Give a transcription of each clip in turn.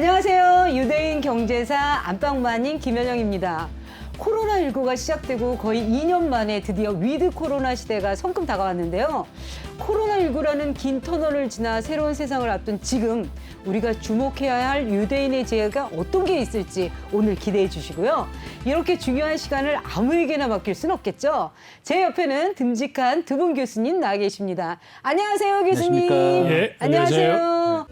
안녕하세요. 유대인 경제사 안방마님 김현영입니다. 코로나19가 시작되고 거의 2년 만에 드디어 위드 코로나 시대가 성큼 다가왔는데요. 코로나19라는 긴 터널을 지나 새로운 세상을 앞둔 지금 우리가 주목해야 할 유대인의 제가 어떤 게 있을지 오늘 기대해 주시고요. 이렇게 중요한 시간을 아무에게나 맡길 순 없겠죠. 제 옆에는 듬직한 두 분 교수님 나와 계십니다. 안녕하세요, 교수님. 안녕하십니까. 예, 안녕하세요. 아,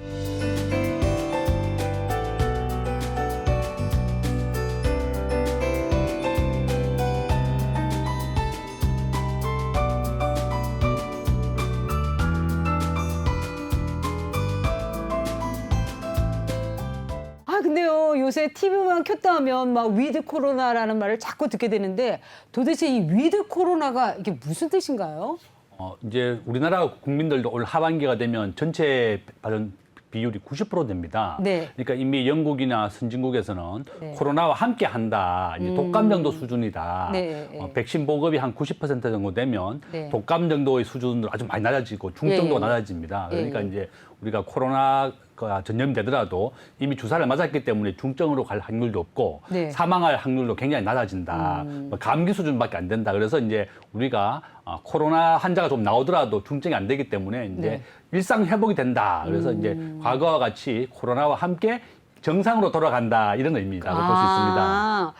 요, 요새 TV만 켰다 하면 막 위드 코로나라는 말을 자꾸 듣게 되는데 도대체 이 위드 코로나가 이게 무슨 뜻인가요? 어, 이제 우리나라 국민들도 올 하반기가 되면 전체 발전 비율이 90% 됩니다. 네. 그러니까 이미 영국이나 선진국에서는 네. 음. 코로나와 함께 한다. 이제 독감 정도 수준이다. 네, 어, 네. 백신 보급이 한 90% 정도 되면 네. 독감 정도의 수준으로 아주 많이 낮아지고 중증도가 예, 예. 낮아집니다. 예, 그러니까 예. 이제 우리가 코로나가 전염되더라도 이미 주사를 맞았기 때문에 중증으로 갈 확률도 없고 네. 음. 사망할 확률도 굉장히 낮아진다. 뭐 감기 수준밖에 안 된다. 그래서 이제 우리가 어, 코로나 환자가 좀 나오더라도 중증이 안 되기 때문에 이제 네. 일상 회복이 된다. 그래서 이제 음. 과거와 같이 코로나와 함께 정상으로 돌아간다 이런 의미라고 볼수 있습니다. 아,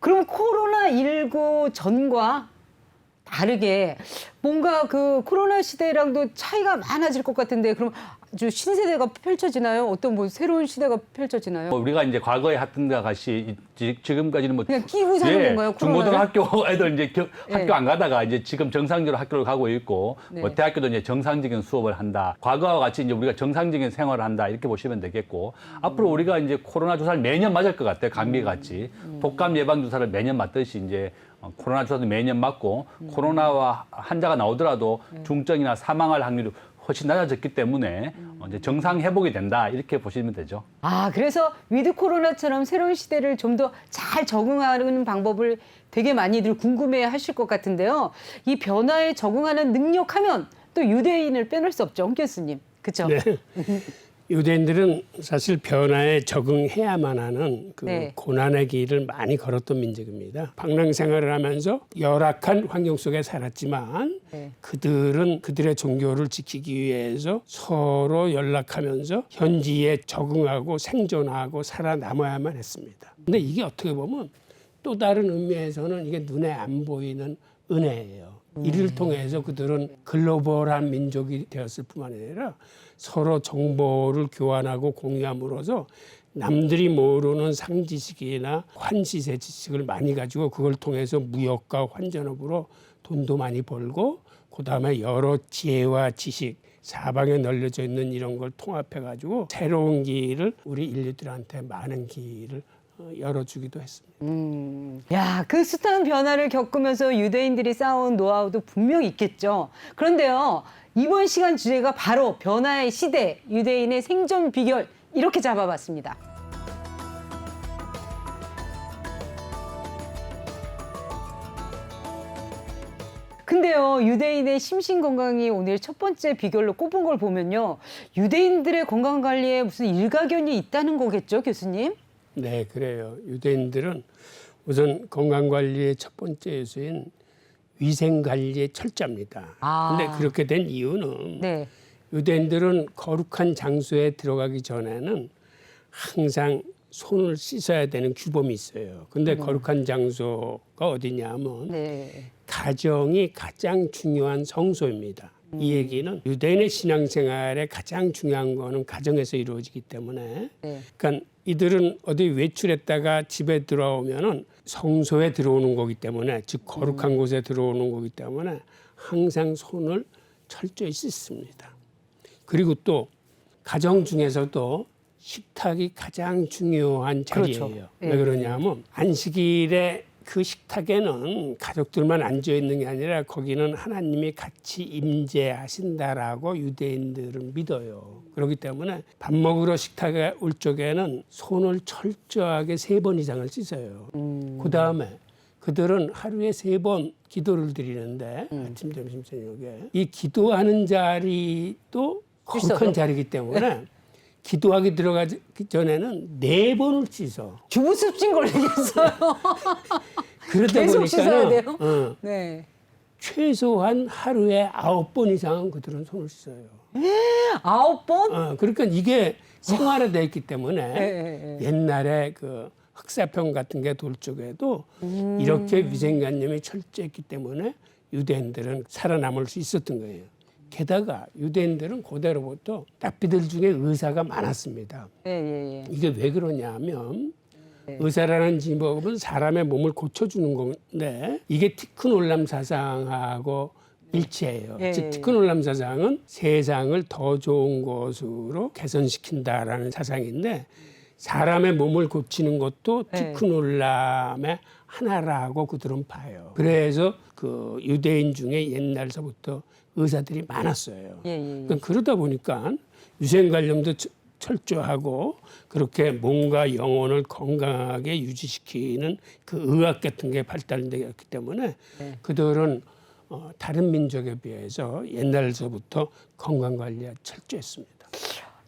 그럼 코로나 19 전과 다르게 뭔가 그 코로나 시대랑도 차이가 많아질 것 같은데 그럼 아주 신세대가 펼쳐지나요? 어떤 뭐 새로운 시대가 펼쳐지나요? 뭐 우리가 이제 과거에 했던 것 같이 지- 지금까지는 뭐 그냥 끼고 사는 건가요, 코로나를? 중고등학교 애들 이제 겨- 예. 학교 안 가다가 이제 지금 정상적으로 학교를 가고 있고 뭐 네. 대학교도 이제 정상적인 수업을 한다. 과거와 같이 이제 우리가 정상적인 생활을 한다 이렇게 보시면 되겠고 앞으로 우리가 이제 코로나 주사를 매년 맞을 것 같아요. 감기 같이 독감 예방 주사를 매년 맞듯이 이제 어, 코로나 주사도 매년 맞고 코로나와 환자가 나오더라도 중증이나 사망할 확률이 훨씬 낮아졌기 때문에 어, 이제 정상 회복이 된다 이렇게 보시면 되죠. 아, 그래서 위드 코로나처럼 새로운 시대를 좀 더 잘 적응하는 방법을 되게 많이들 궁금해 하실 것 같은데요. 이 변화에 적응하는 능력하면 또 유대인을 빼놓을 수 없죠, 홍 교수님. 그렇죠? 네. 유대인들은 사실 변화에 적응해야만 하는 그 네. 고난의 길을 많이 걸었던 민족입니다. 방랑 생활을 하면서 열악한 환경 속에 살았지만 네. 그들은 그들의 종교를 지키기 위해서 서로 연락하면서 현지에 적응하고 생존하고 살아남아야만 했습니다. 근데 이게 어떻게 보면 또 다른 의미에서는 이게 눈에 안 보이는 은혜예요. 이를 통해서 그들은 글로벌한 민족이 되었을 뿐만 아니라 서로 정보를 교환하고 공유함으로써 남들이 모르는 상지식이나 환시세 지식을 많이 가지고 그걸 통해서 무역과 환전업으로 돈도 많이 벌고 그다음에 여러 지혜와 지식 사방에 널려져 있는 이런 걸 통합해 가지고 새로운 길을 우리 인류들한테 많은 길을 어, 열어주기도 했습니다. 음. 야, 그 숱한 변화를 겪으면서 유대인들이 쌓아온 노하우도 분명 있겠죠. 그런데요, 이번 시간 주제가 바로 변화의 시대, 유대인의 생존 비결, 이렇게 잡아봤습니다. 근데요, 유대인의 심신 건강이 오늘 첫 번째 비결로 꼽은 걸 보면요, 유대인들의 건강 관리에 무슨 일가견이 있다는 거겠죠, 교수님? 네, 그래요. 유대인들은 우선 건강 관리의 첫 번째 요소인 위생 관리의 철저합니다. 아. 근데 그렇게 된 이유는 네. 유대인들은 거룩한 장소에 들어가기 전에는 항상 손을 씻어야 되는 규범이 있어요. 근데 거룩한 장소가 어디냐면 네. 가정이 가장 중요한 성소입니다. 이 얘기는 유대인의 신앙생활에 가장 중요한 거는 가정에서 이루어지기 때문에 네. 그러니까 이들은 어디 외출했다가 집에 들어오면은 성소에 들어오는 거기 때문에 즉 거룩한 곳에 들어오는 거기 때문에 항상 손을 철저히 씻습니다. 그리고 또 가정 중에서도 식탁이 가장 중요한 자리예요. 그렇죠. 왜 예. 그러냐면 안식일에 그 식탁에는 가족들만 앉아 있는 게 아니라 거기는 하나님이 같이 임재하신다라고 유대인들은 믿어요. 그렇기 때문에 밥 먹으러 식탁에 올 적에는 손을 철저하게 세 번 이상을 씻어요. 그 다음에 그들은 하루에 세 번 기도를 드리는데 아침, 점심, 저녁에 이 기도하는 자리도? 거룩한 자리이기 때문에 기도하기 들어가기 전에는 네 번을 씻어. 주부습진 걸리겠어요. 그러다 계속 씻어야 보니까는 돼요? 어, 네. 최소한 하루에 아홉 번 이상은 그들은 손을 씻어요. 아홉 번? 어, 그러니까 이게 생활화돼 있기 때문에 예, 예, 옛날에 그 흑사병 같은 게 돌 쪽에도 음. 이렇게 위생관념이 철저했기 때문에 유대인들은 살아남을 수 있었던 거예요. 게다가 유대인들은 고대로부터 랍비들 중에 의사가 많았습니다. 예, 예, 예. 이게 왜 그러냐면 의사라는 직업은 사람의 몸을 고쳐주는 건데 이게 티크놀람 사상하고 일치해요. 예, 예, 즉 예. 티크놀람 사상은 세상을 더 좋은 곳으로 개선시킨다라는 사상인데 사람의 몸을 고치는 것도 예. 티크놀람의 하나라고 그들은 봐요. 그래서 그 유대인 중에 옛날서부터 의사들이 많았어요. 예, 예, 예. 그러니까 그러다 보니까 위생 관념도 철- 철저하고 그렇게 몸과 영혼을 건강하게 유지시키는 그 의학 같은 게 발달되었기 때문에 네. 그들은 어, 다른 민족에 비해서 옛날서부터 건강 관리가 철저했습니다.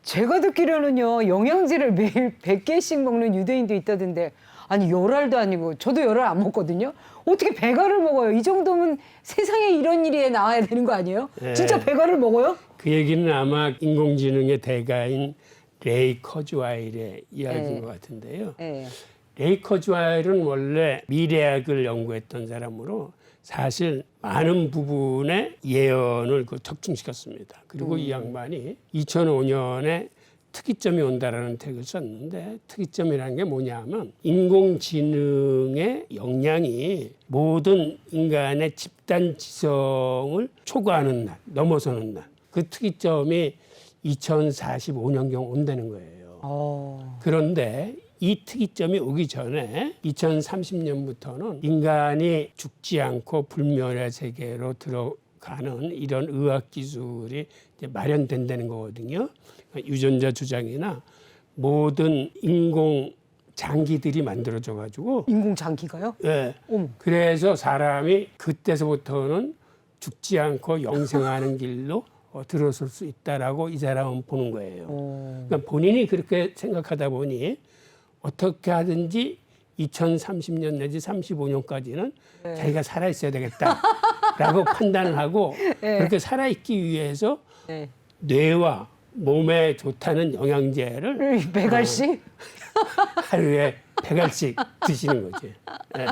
제가 듣기로는요 영양제를 매일 100개씩 먹는 유대인도 있다던데 아니 열알도 아니고 저도 열알 안 먹거든요 어떻게 배갈을 먹어요 이 정도면 세상에 이런 일이 나와야 되는 거 아니에요 네. 진짜 배갈을 먹어요 그 얘기는 아마 인공지능의 대가인 레이 커즈와일의 이야기인 네. 것 같은데요. 예. 레이 커즈와일은 원래 미래학을 연구했던 사람으로 사실 많은 부분의 예언을 그 적중시켰습니다. 그리고 이 양반이 2005년에 특이점이 온다라는 책을 썼는데 특이점이라는 게 뭐냐면 인공지능의 역량이 모든 인간의 집단 지성을 초과하는 날, 넘어서는 날. 그 특이점이 2045년경 온다는 거예요. 어. 그런데 이 특이점이 오기 전에 2030년부터는 인간이 죽지 않고 불멸의 세계로 들어가는 이런 의학 기술이 마련된다는 거거든요. 유전자 주장이나 모든 인공 장기들이 만들어져 가지고 인공 장기가요 예. 어머. 그래서 사람이 그때서부터는 죽지 않고 영생하는 길로 어, 들어설 수 있다라고 이 사람은 보는 거예요. 어. 그러니까 본인이 그렇게 생각하다 보니 어떻게 하든지 2030년 내지 35년까지는 네. 자기가 살아 있어야 되겠다라고 판단을 하고 네. 그렇게 살아 있기 위해서 네. 뇌와 몸에 좋다는 영양제를 배갈씩 하루에 100알씩 드시는 거지. 예.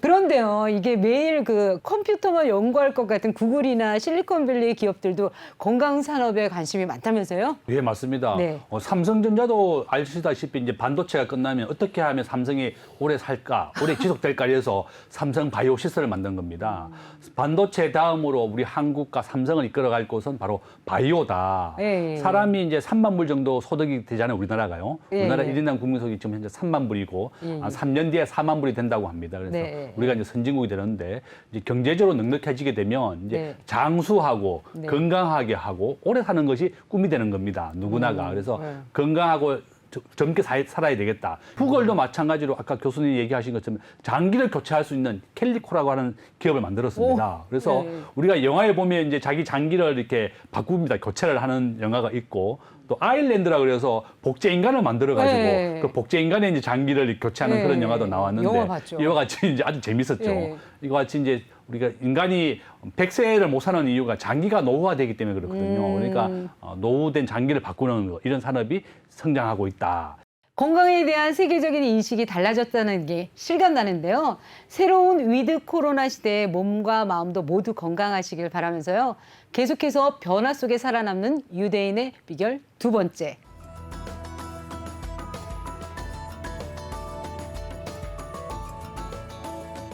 그런데요, 이게 매일 그 컴퓨터만 연구할 것 같은 구글이나 실리콘밸리 기업들도 건강 산업에 관심이 많다면서요? 예, 맞습니다. 네. 어, 삼성전자도 아시다시피 이제 반도체가 끝나면 어떻게 하면 삼성이 오래 살까, 오래 지속될까 해서 삼성 바이오 시설을 만든 겁니다. 반도체 다음으로 우리 한국과 삼성을 이끌어갈 곳은 바로 바이오다. 예, 예. 사람이 이제 3만 불 정도 소득이 되잖아요, 우리나라가요. 예, 우리나라 예. 일 1인당 국민 소득이 지금 현재 3만 불이 고 예, 한 3년 뒤에 4만 불이 된다고 합니다. 그래서 네. 우리가 이제 선진국이 되는데 이제 경제적으로 넉넉해지게 되면 이제 네. 장수하고 네. 건강하게 하고 오래 사는 것이 꿈이 되는 겁니다. 누구나가. 그래서 네. 건강하고 저- 젊게 사- 살아야 되겠다. 구글도 마찬가지로 아까 교수님 얘기하신 것처럼 장기를 교체할 수 있는 캘리코라고 하는 기업을 만들었습니다. 그래서 네. 우리가 영화에 보면 이제 자기 장기를 이렇게 바꿉니다. 교체를 하는 영화가 있고 또 아일랜드라 그래서 복제 인간을 만들어 가지고 네. 그 복제 인간의 이제 장기를 교체하는 네. 그런 영화도 나왔는데 영화 봤죠. 이와 같이 이제 아주 재밌었죠. 네. 이거 같이 이제 우리가 인간이 100세를 못 사는 이유가 장기가 노후화되기 때문에 그렇거든요. 음. 그러니까 어, 노후된 장기를 바꾸는 거, 이런 산업이 성장하고 있다. 건강에 대한 세계적인 인식이 달라졌다는 게 실감나는데요. 새로운 위드 코로나 시대에 몸과 마음도 모두 건강하시길 바라면서요. 계속해서 변화 속에 살아남는 유대인의 비결 두 번째.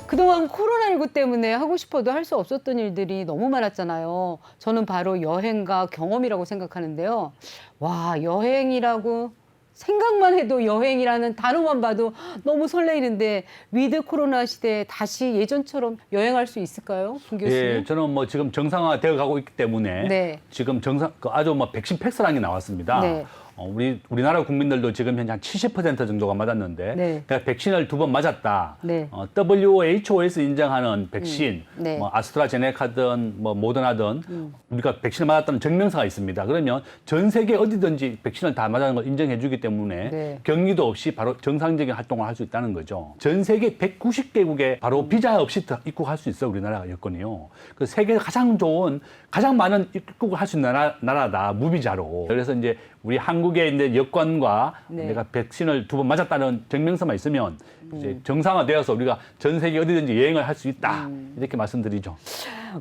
그동안 코로나19 때문에 하고 싶어도 할 수 없었던 일들이 너무 많았잖아요. 저는 바로 여행과 경험이라고 생각하는데요. 와, 여행이라고 생각만 해도 여행이라는 단어만 봐도 너무 설레이는데 위드 코로나 시대에 다시 예전처럼 여행할 수 있을까요? 김 교수님? 예, 저는 뭐 지금 정상화 되어 가고 있기 때문에 네. 지금 정상 그 아주 뭐 백신 패스라는 게 나왔습니다. 네. 어, 우리 우리나라 국민들도 지금 현재 한 70% 정도가 맞았는데 네. 그러니까 백신을 두 번 맞았다. 네. 어, WHO에서 인정하는 백신, 음. 네. 음. 뭐 아스트라제네카든 뭐 모더나든 우리가 백신을 맞았다는 증명서가 있습니다. 그러면 전 세계 어디든지 백신을 다 맞았는 걸 인정해주기 때문에 네. 격리도 없이 바로 정상적인 활동을 할 수 있다는 거죠. 전 세계 190개국에 바로 비자 없이 더 입국할 수 있어 우리나라가 여건이요. 그 세계 가장 좋은 가장 많은 입국을 할 수 있는 나라, 나라다 무비자로. 그래서 이제 우리 한국의 이제 여권과 네. 내가 백신을 두 번 맞았다는 증명서만 있으면 이제 정상화되어서 우리가 전 세계 어디든지 여행을 할 수 있다 이렇게 말씀드리죠.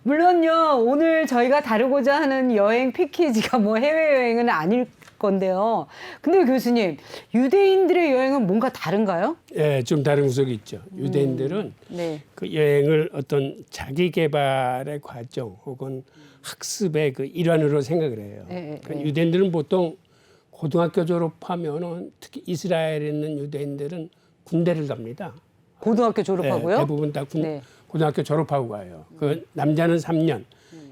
물론요, 오늘 저희가 다루고자 하는 여행 패키지가 뭐 해외 여행은 아닐 건데요. 근데 교수님, 유대인들의 여행은 뭔가 다른가요? 예, 좀 다른 구석이 있죠. 유대인들은 네. 그 여행을 어떤 자기 개발의 과정 혹은 학습의 그 일환으로 생각을 해요. 예, 예, 그러니까 유대인들은 보통 고등학교 졸업하면은 특히 이스라엘에 있는 유대인들은 군대를 갑니다. 고등학교 예, 졸업하고요. 대부분 다 군, 네. 고등학교 졸업하고 가요. 그 남자는 3년,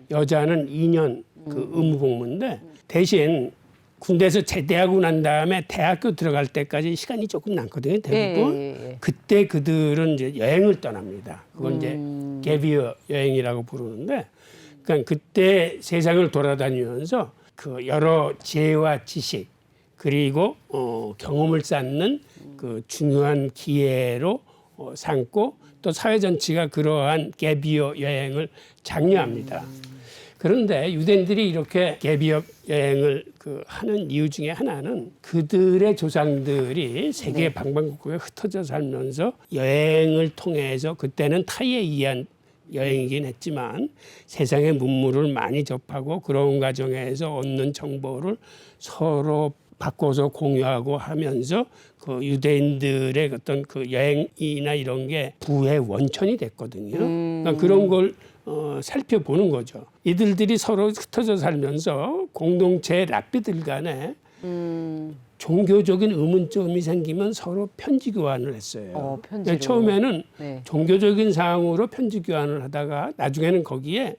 여자는 2년 그 의무 복무인데 대신 군대에서 제대하고 난 다음에 대학교 들어갈 때까지 시간이 조금 남거든요. 대부분. 예, 예, 예. 그때 그들은 이제 여행을 떠납니다. 그건 음. 이제 개비어 여행이라고 부르는데, 그러니까 그때 세상을 돌아다니면서 그 여러 지혜와 지식 그리고 어, 경험을 쌓는 그 중요한 기회로 어, 삼고 또 사회 전체가 그러한 개비어 여행을 장려합니다. 그런데 유대인들이 이렇게 개비업 여행을 그 하는 이유 중에 하나는 그들의 조상들이 세계 방방곡곡에 흩어져 살면서 여행을 통해서 그때는 타의에 의한 여행이긴 했지만 세상의 문물을 많이 접하고 그런 과정에서 얻는 정보를 서로 바꿔서 공유하고 하면서 그 유대인들의 어떤 그 여행이나 이런 게 부의 원천이 됐거든요. 그러니까 그런 걸 어, 살펴보는 거죠. 이들들이 서로 흩어져 살면서 공동체 랍비들 간에 음, 종교적인 의문점이 생기면 서로 편지 교환을 했어요. 어, 편지로. 그러니까 처음에는 네. 종교적인 사항으로 편지 교환을 하다가 나중에는 거기에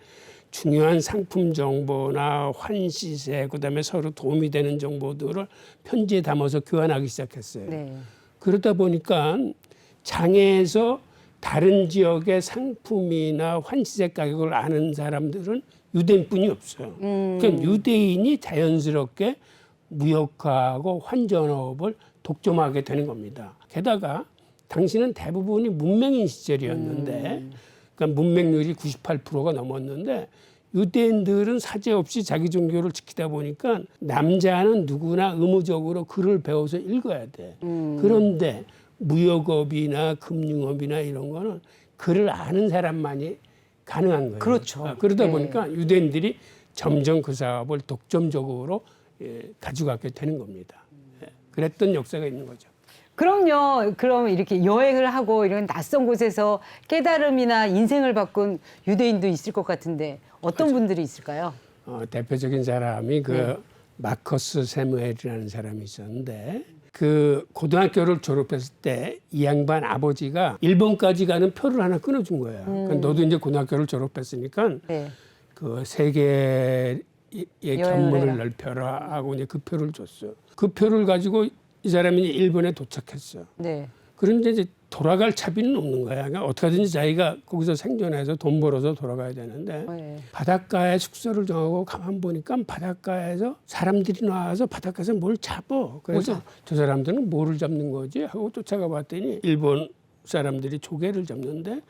중요한 상품 정보나 환시세 그다음에 서로 도움이 되는 정보들을 편지에 담아서 교환하기 시작했어요. 네. 그러다 보니까 장애에서 다른 지역의 상품이나 환시세 가격을 아는 사람들은 유대인뿐이 없어요. 그러니까 유대인이 자연스럽게 무역하고 환전업을 독점하게 되는 겁니다. 게다가 당시는 대부분이 문맹인 시절이었는데, 그러니까 문맹률이 98%가 넘었는데 유대인들은 사제 없이 자기 종교를 지키다 보니까 남자는 누구나 의무적으로 글을 배워서 읽어야 돼. 그런데 무역업이나 금융업이나 이런 거는 글을 아는 사람만이 가능한 거예요. 그렇죠. 아, 그러다 네. 보니까 유대인들이 점점 그 사업을 독점적으로 예, 가져가게 되는 겁니다. 예, 그랬던 역사가 있는 거죠. 그럼요. 그럼 이렇게 여행을 하고 이런 낯선 곳에서 깨달음이나 인생을 바꾼 유대인도 있을 것 같은데 어떤 그렇죠. 분들이 있을까요? 어, 대표적인 사람이 그 네. 마커스 세무엘이라는 사람이 있었는데 그 고등학교를 졸업했을 때 이 양반 아버지가 일본까지 가는 표를 하나 끊어준 거야. 그러니까 너도 이제 고등학교를 졸업했으니까 네. 그 세계 의 여행을 견문을 해라. 넓혀라 하고 이제 그 표를 줬어. 그 표를 가지고 이 사람이 일본에 도착했어. 네. 그런데 이제 돌아갈 차비는 없는 거야. 그러니까 어떻게든지 자기가 거기서 생존해서 돈 벌어서 돌아가야 되는데 네. 바닷가에 숙소를 정하고 가만 보니까 바닷가에서 사람들이 나와서 바닷가에서 뭘 잡어. 그래서 저 사람들은 뭐를 잡는 거지 하고 쫓아가 봤더니 일본 사람들이 조개를 잡는데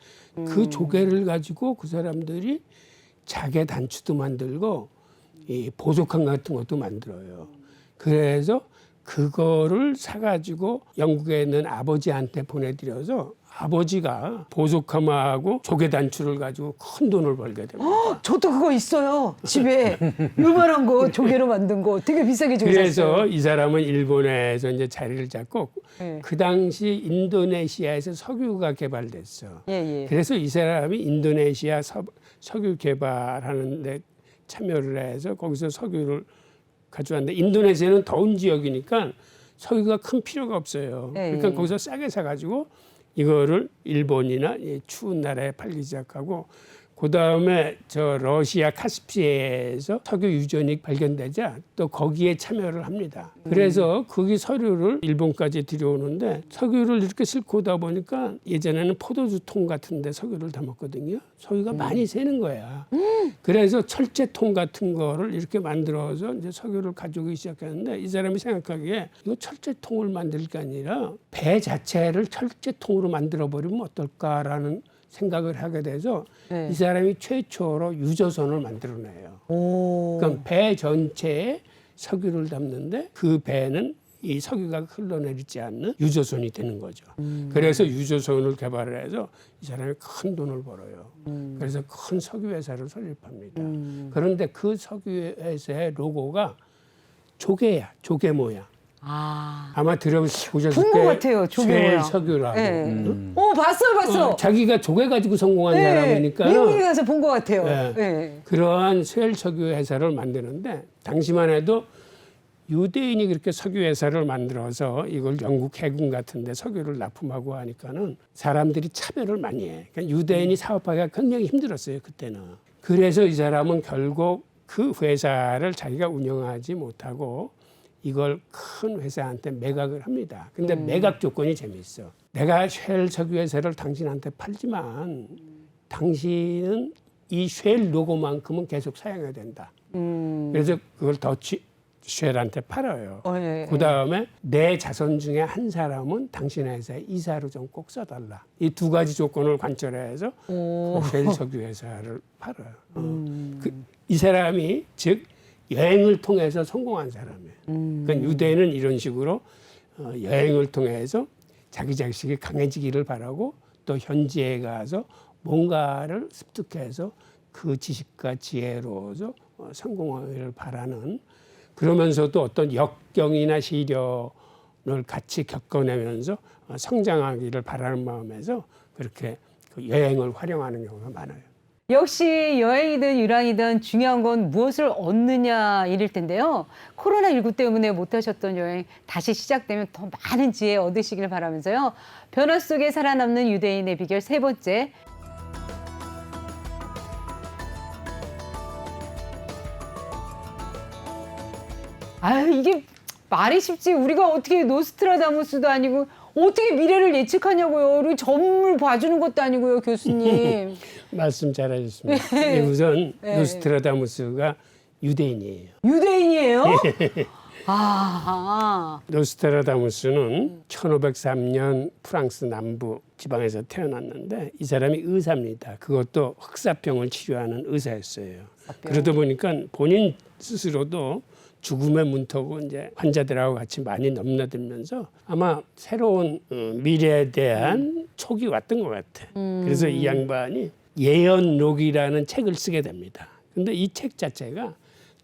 그 조개를 가지고 그 사람들이 자개 단추도 만들고 이 보석함 같은 것도 만들어요. 그래서 그거를 사가지고 영국에 있는 아버지한테 보내드려서 아버지가 보석함하고 조개 단추를 가지고 큰 돈을 벌게 됩니다. 헉, 저도 그거 있어요. 집에 요만한 거 조개로 만든 거 되게 비싸게 주고 그래서 샀어요. 이 사람은 일본에서 이제 자리를 잡고 네. 그 당시 인도네시아에서 석유가 개발됐어. 예, 예. 그래서 이 사람이 인도네시아 서, 석유 개발하는 데 참여를 해서 거기서 석유를 가져왔는데 인도네시아는 더운 지역이니까 석유가 큰 필요가 없어요. 네, 그러니까 예. 거기서 싸게 사가지고 이거를 일본이나 이 추운 나라에 팔기 시작하고 그 다음에 저 러시아 카스피해에서 석유 유전이 발견되자 또 거기에 참여를 합니다. 그래서 거기 서류를 일본까지 들여오는데 석유를 이렇게 싣고 오다 보니까 예전에는 포도주 통 같은데 석유를 담았거든요. 석유가 많이 새는 거야. 그래서 철제통 같은 거를 이렇게 만들어서 이제 석유를 가져오기 시작했는데 이 사람이 생각하기에 이거 철제통을 만들 게 아니라 배 자체를 철제통으로 만들어 버리면 어떨까라는 생각을 하게 돼서 네. 이 사람이 최초로 유조선을 만들어내요. 오. 그럼 배 전체에 석유를 담는데 그 배는 이 석유가 흘러내리지 않는 유조선이 되는 거죠. 그래서 유조선을 개발을 해서 이 사람이 큰 돈을 벌어요. 그래서 큰 석유 회사를 설립합니다. 그런데 그 석유 회사의 로고가 조개야, 조개 모양. 아. 아마 들어보셨을 본것 같아요, 쇠 모양. 석유라고. 네. 음. 오, 봤어요, 봤어. 어, 자기가 조개 가지고 성공한 네. 사람이니까 미국에 가서 본 것 같아요. 네. 네. 그러한 쇠 석유 회사를 만드는데 당시만 해도 유대인이 그렇게 석유 회사를 만들어서 이걸 영국 해군 같은데 석유를 납품하고 하니까는 사람들이 참여를 많이 해. 그러니까 유대인이 사업하기가 굉장히 힘들었어요 그때는. 그래서 이 사람은 결국 그 회사를 자기가 운영하지 못하고 이걸 큰 회사한테 매각을 합니다. 근데 매각 조건이 재미있어. 내가 쉘 석유 회사를 당신한테 팔지만 당신은 이 쉘 로고만큼은 계속 사용해야 된다. 음. 그래서 그걸 더치 쉘한테 팔아요. 어, 예. 그 다음에 내 자손 중에 한 사람은 당신 회사에 이사로 좀 꼭 써달라. 이 두 가지 조건을 관철해서 오. 쉘 석유 회사를 팔아요. 어. 그, 이 사람이 즉 여행을 통해서 성공한 사람이에요. 그러니까 유대인은 이런 식으로 어, 여행을 통해서 자기 자식이 강해지기를 바라고 또 현지에 가서 뭔가를 습득해서 그 지식과 지혜로서 어, 성공하기를 바라는 그러면서도 어떤 역경이나 시련을 같이 겪어내면서 어, 성장하기를 바라는 마음에서 그렇게 그 여행을 활용하는 경우가 많아요. 역시 여행이든 유랑이든 중요한 건 무엇을 얻느냐 일일 텐데요. 코로나19 때문에 못하셨던 여행 다시 시작되면 더 많은 지혜 얻으시길 바라면서요. 변화 속에 살아남는 유대인의 비결 세 번째. 아유, 이게 말이 쉽지. 우리가 어떻게 노스트라다무스도 아니고 어떻게 미래를 예측하냐고요. 그리고 점을 봐주는 것도 아니고요, 교수님. 말씀 잘하셨습니다. 네, 우선 네. 노스트라다무스가 유대인이에요. 유대인이에요? 아, 노스트라다무스는 1503년 프랑스 남부 지방에서 태어났는데 이 사람이 의사입니다. 그것도 흑사병을 치료하는 의사였어요. 그러다 보니까 본인 스스로도 죽음의 문턱고 이제 환자들하고 같이 많이 넘나들면서 아마 새로운 어, 미래에 대한 촉이 왔던 것 같아. 그래서 이 양반이 예언록이라는 책을 쓰게 됩니다. 근데 이 책 자체가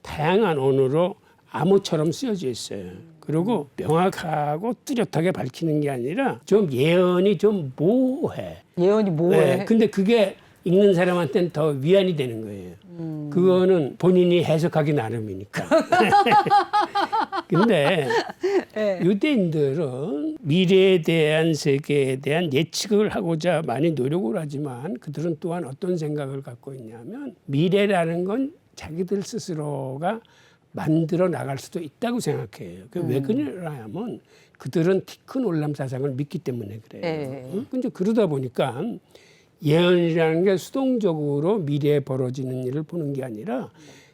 다양한 언어로 암호처럼 쓰여져 있어요. 그리고 명확하고 뚜렷하게 밝히는 게 아니라 좀 예언이 좀 모호해. 예언이 뭐해? 네, 근데 그게 읽는 사람한테는 더 위안이 되는 거예요. 그거는 본인이 해석하기 나름이니까. 근데 네. 유대인들은 미래에 대한 세계에 대한 예측을 하고자 많이 노력을 하지만 그들은 또한 어떤 생각을 갖고 있냐면 미래라는 건 자기들 스스로가 만들어 나갈 수도 있다고 생각해요. 그왜 그러냐면 그들은 티 큰 올람 사상을 믿기 때문에 그래요. 네. 응? 근데 그러다 보니까 예언이라는 게 수동적으로 미래에 벌어지는 일을 보는 게 아니라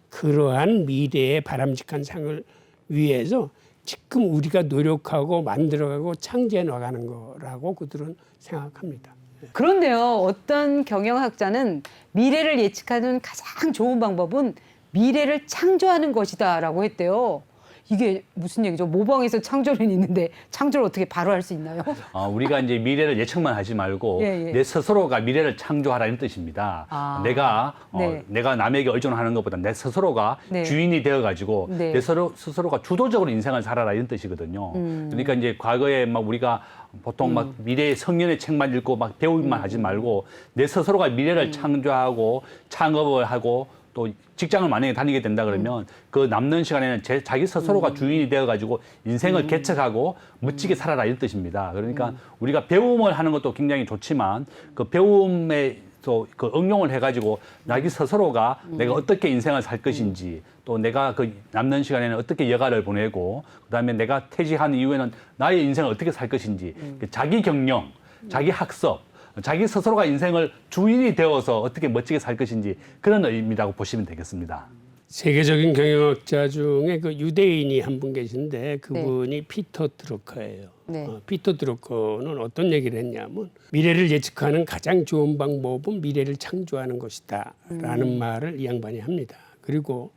그러한 미래의 바람직한 상을 위해서 지금 우리가 노력하고 만들어가고 창조해 나가는 거라고 그들은 생각합니다. 그런데요, 어떤 경영학자는 미래를 예측하는 가장 좋은 방법은 미래를 창조하는 것이다라고 했대요. 이게 무슨 얘기죠? 모방에서 창조는 있는데 창조를 어떻게 바로 할 수 있나요? 어, 우리가 이제 미래를 예측만 하지 말고 예, 예. 내 스스로가 미래를 창조하라는 뜻입니다. 아. 내가 어, 네. 내가 남에게 의존하는 것보다 내 스스로가 네. 주인이 되어 가지고 네. 내 스스로, 스스로가 주도적으로 인생을 살아라 이런 뜻이거든요. 음. 그러니까 이제 과거에 막 우리가 보통 막 미래의 성년의 책만 읽고 막 배우기만 하지 말고 내 스스로가 음. 미래를 창조하고 창업을 하고 또 직장을 만약에 다니게 된다 그러면 그 남는 시간에는 제, 자기 스스로가 음. 주인이 되어 가지고 인생을 개척하고 멋지게 살아라 이런 뜻입니다. 그러니까 음. 우리가 배움을 하는 것도 굉장히 좋지만 그 배움에 또그 응용을 해가지고 자기 스스로가 내가 어떻게 인생을 살 것인지 또 내가 그 남는 시간에는 어떻게 여가를 보내고 그다음에 내가 퇴직한 이후에는 나의 인생을 어떻게 살 것인지 그 자기 경영, 자기 학습, 자기 스스로가 인생을 주인이 되어서 어떻게 멋지게 살 것인지 그런 의미라고 보시면 되겠습니다. 세계적인 경영학자 중에 그 유대인이 한 분 계신데 그분이 피터 드루커예요. 네. 어, 피터 드루커는 어떤 얘기를 했냐면 미래를 예측하는 가장 좋은 방법은 미래를 창조하는 것이다라는 말을 이 양반이 합니다. 그리고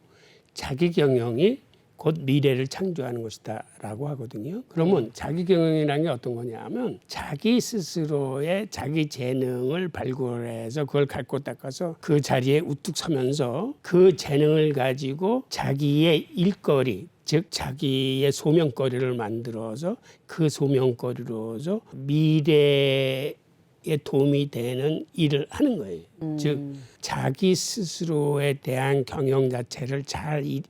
자기 경영이 곧 미래를 창조하는 것이다 라고 하거든요. 그러면 자기 경영이라는 게 어떤 거냐면 자기 스스로의 자기 재능을 발굴해서 그걸 갖고 닦아서 그 자리에 우뚝 서면서 그 재능을 가지고 자기의 일거리 즉 자기의 소명거리를 만들어서 그 소명거리로서 미래에 도움이 되는 일을 하는 거예요. 즉 자기 스스로에 대한 경영 자체를 잘, 이-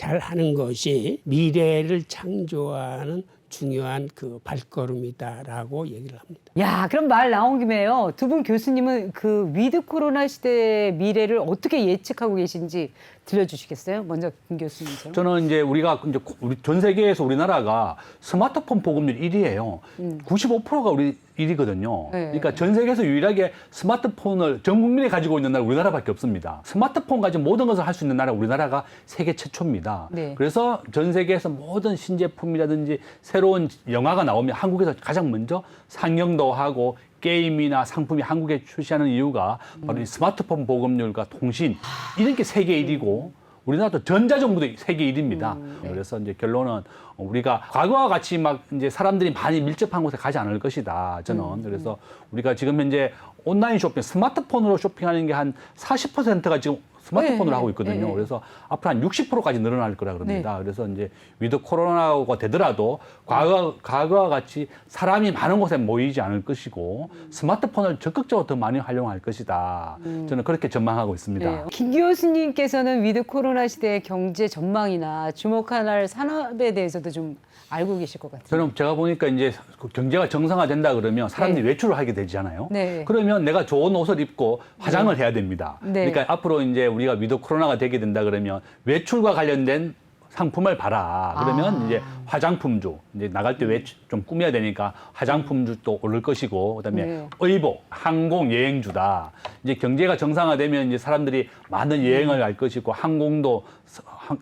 잘 하는 것이 미래를 창조하는 중요한 그 발걸음이다라고 얘기를 합니다. 야, 그럼 말 나온 김에요. 두 분 교수님은 그 위드 코로나 시대의 미래를 어떻게 예측하고 계신지 들려주시겠어요? 먼저 김 교수님처럼. 저는 이제 우리가 이제 우리 전 세계에서 우리나라가 스마트폰 보급률 1위예요. 95%가 우리 1위거든요. 네. 그러니까 전 세계에서 유일하게 스마트폰을 전 국민이 가지고 있는 나라 우리나라밖에 없습니다. 스마트폰 가지고 모든 것을 할 수 있는 나라 우리나라가 세계 최초입니다. 네. 그래서 전 세계에서 모든 신제품이라든지 새로운 영화가 나오면 한국에서 가장 먼저 상영도 하고 게임이나 상품이 한국에 출시하는 이유가 바로 이 스마트폰 보급률과 통신 이런 게 세계 1위고 우리나라도 전자정부도 세계 1위입니다. 그래서 이제 결론은 우리가 과거와 같이 막 이제 사람들이 많이 밀접한 곳에 가지 않을 것이다. 저는 그래서 우리가 지금 현재 온라인 쇼핑, 스마트폰으로 쇼핑하는 게 한 40%가 지금 스마트폰으로 네, 하고 있거든요. 네. 그래서 앞으로 한 60%까지 늘어날 거라 그럽니다. 그래서 이제 위드 코로나가 되더라도 과거 과거와 같이 사람이 많은 곳에 모이지 않을 것이고 스마트폰을 적극적으로 더 많이 활용할 것이다. 저는 그렇게 전망하고 있습니다. 네. 김 교수님께서는 위드 코로나 시대의 경제 전망이나 주목할 산업에 대해서도 좀 알고 계실 것 같아요. 저는 제가 보니까 이제 그 경제가 정상화된다 그러면 사람들이 외출을 하게 되잖아요. 네. 그러면 내가 좋은 옷을 입고 화장을 해야 됩니다. 네. 그러니까 앞으로 이제 우리가 위드 코로나가 되게 된다 그러면 외출과 관련된 상품을 봐라. 그러면 아. 이제 화장품주 이제 나갈 때 외출 좀 꾸며야 되니까 화장품주도 오를 것이고 그다음에 네. 의복, 항공, 여행주다. 이제 경제가 정상화되면 이제 사람들이 많은 여행을 할 것이고 항공도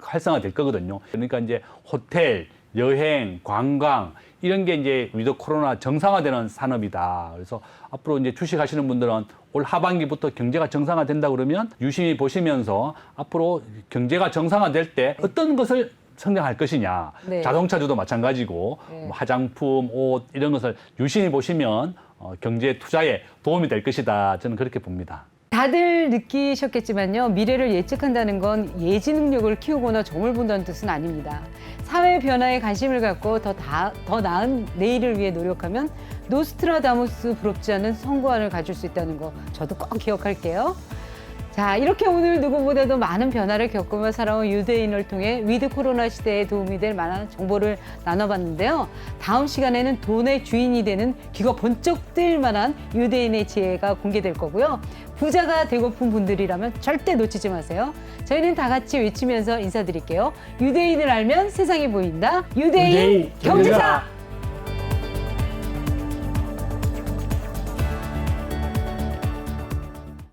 활성화될 거거든요. 그러니까 이제 호텔, 여행, 관광 이런 게 이제 위드 코로나 정상화되는 산업이다. 그래서 앞으로 이제 주식하시는 분들은 올 하반기부터 경제가 정상화된다 그러면 유심히 보시면서 앞으로 경제가 정상화될 때 어떤 것을 성장할 것이냐. 네. 자동차주도 마찬가지고 네. 뭐 화장품, 옷 이런 것을 유심히 보시면 어, 경제 투자에 도움이 될 것이다. 저는 그렇게 봅니다. 다들 느끼셨겠지만요. 미래를 예측한다는 건 예지 능력을 키우거나 점을 본다는 뜻은 아닙니다. 사회 변화에 관심을 갖고 더, 다, 더 나은 내일을 위해 노력하면 노스트라다무스 부럽지 않은 성과를 가질 수 있다는 거 저도 꼭 기억할게요. 자, 이렇게 오늘 누구보다도 많은 변화를 겪으며 살아온 유대인을 통해 위드 코로나 시대에 도움이 될 만한 정보를 나눠봤는데요. 다음 시간에는 돈의 주인이 되는 귀가 번쩍 뜰 만한 유대인의 지혜가 공개될 거고요. 부자가 되고픈 분들이라면 절대 놓치지 마세요. 저희는 다 같이 외치면서 인사드릴게요. 유대인을 알면 세상이 보인다. 유대인, 유대인 경제사! 경제사!